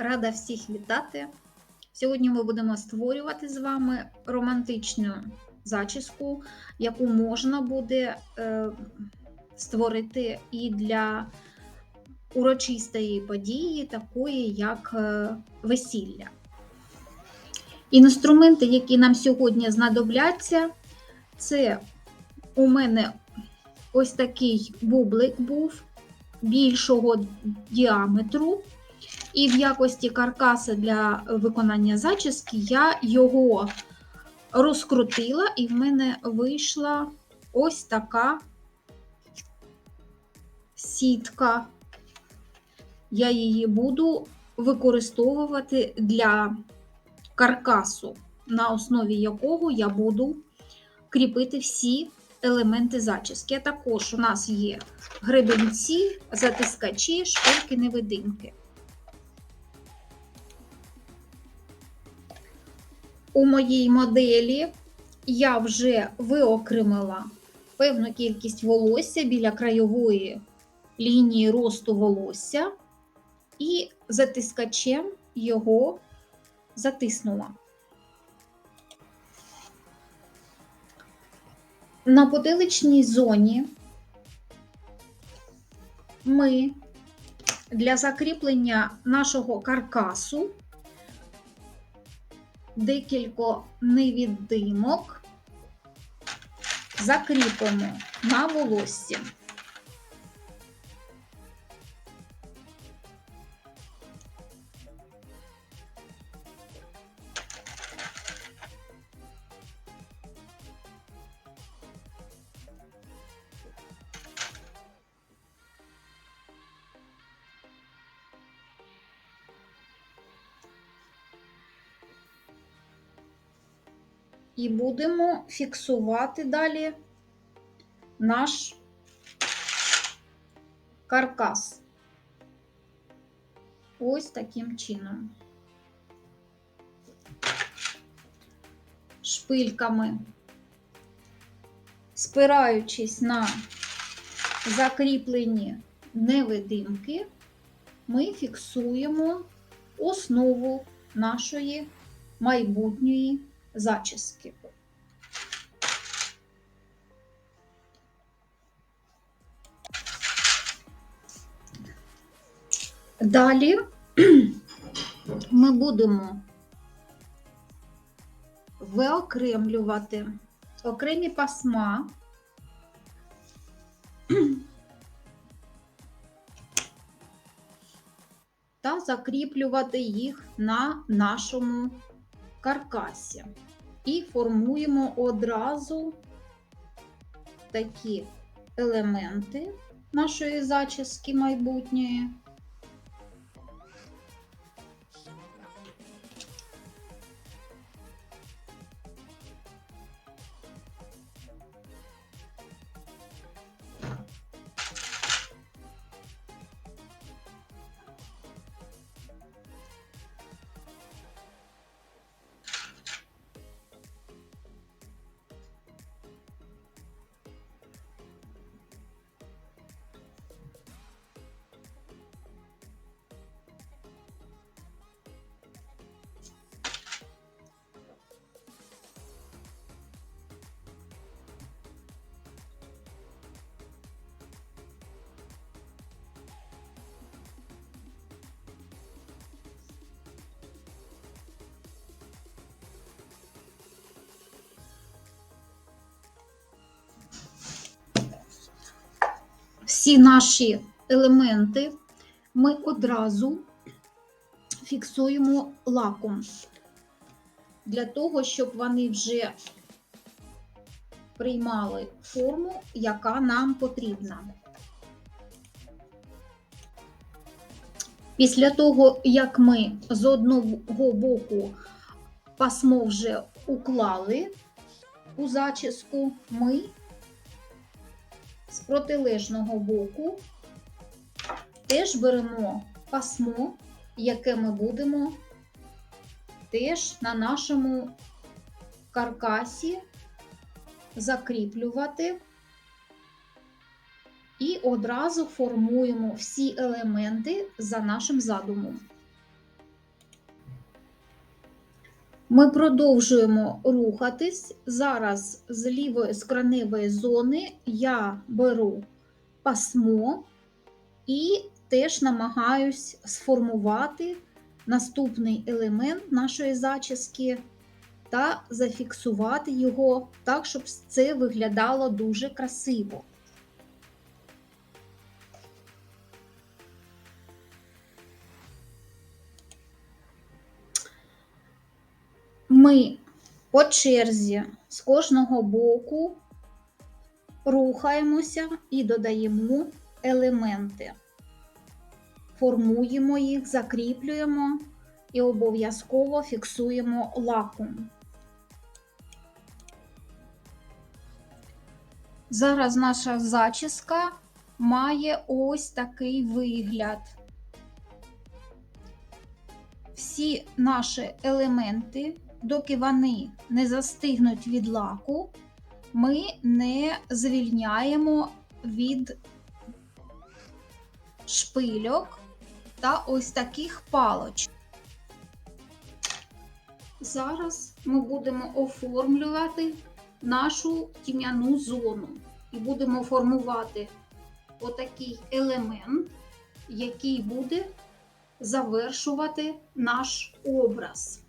Рада всіх вітати. Сьогодні ми будемо створювати з вами романтичну зачіску, яку можна буде е, створити і для урочистої події, такої як е, весілля. Інструменти, які нам сьогодні знадобляться, це у мене ось такий бублик був більшого діаметру. І в якості каркаса для виконання зачіски я його розкрутила, і в мене вийшла ось така сітка. Я її буду використовувати для каркасу, на основі якого я буду кріпити всі елементи зачіски. А також у нас є гребенці, затискачі, шпильки, У моїй моделі я вже виокремила певну кількість волосся біля краєвої лінії росту волосся і затискачем його затиснула. На потиличній зоні ми для закріплення нашого каркасу декілька невіддимок закріпимо на волоссі. І будемо фіксувати далі наш каркас. Ось таким чином. Шпильками, спираючись на закріплені невидимки, ми фіксуємо основу нашої майбутньої зачіски. Далі ми будемо виокремлювати окремі пасма. Та закріплювати їх на нашому каркасі. І формуємо одразу такі елементи нашої зачіски майбутньої. Всі наші елементи ми одразу фіксуємо лаком, для того, щоб вони вже приймали форму, яка нам потрібна. Після того, як ми з одного боку пасмо вже уклали у зачіску, ми протилежного боку теж беремо пасмо, яке ми будемо теж на нашому каркасі закріплювати і одразу формуємо всі елементи за нашим задумом. Ми продовжуємо рухатись. Зараз з лівої скроневої зони я беру пасмо і теж намагаюсь сформувати наступний елемент нашої зачіски та зафіксувати його так, щоб це виглядало дуже красиво. Ми по черзі з кожного боку рухаємося і додаємо елементи, формуємо їх, закріплюємо і обов'язково фіксуємо лаком. Зараз наша зачіска має ось такий вигляд. Всі наші елементи, доки вони не застигнуть від лаку, ми не звільняємо від шпильок та ось таких палочок. Зараз ми будемо оформлювати нашу тім'яну зону і будемо формувати отакий елемент, який буде завершувати наш образ.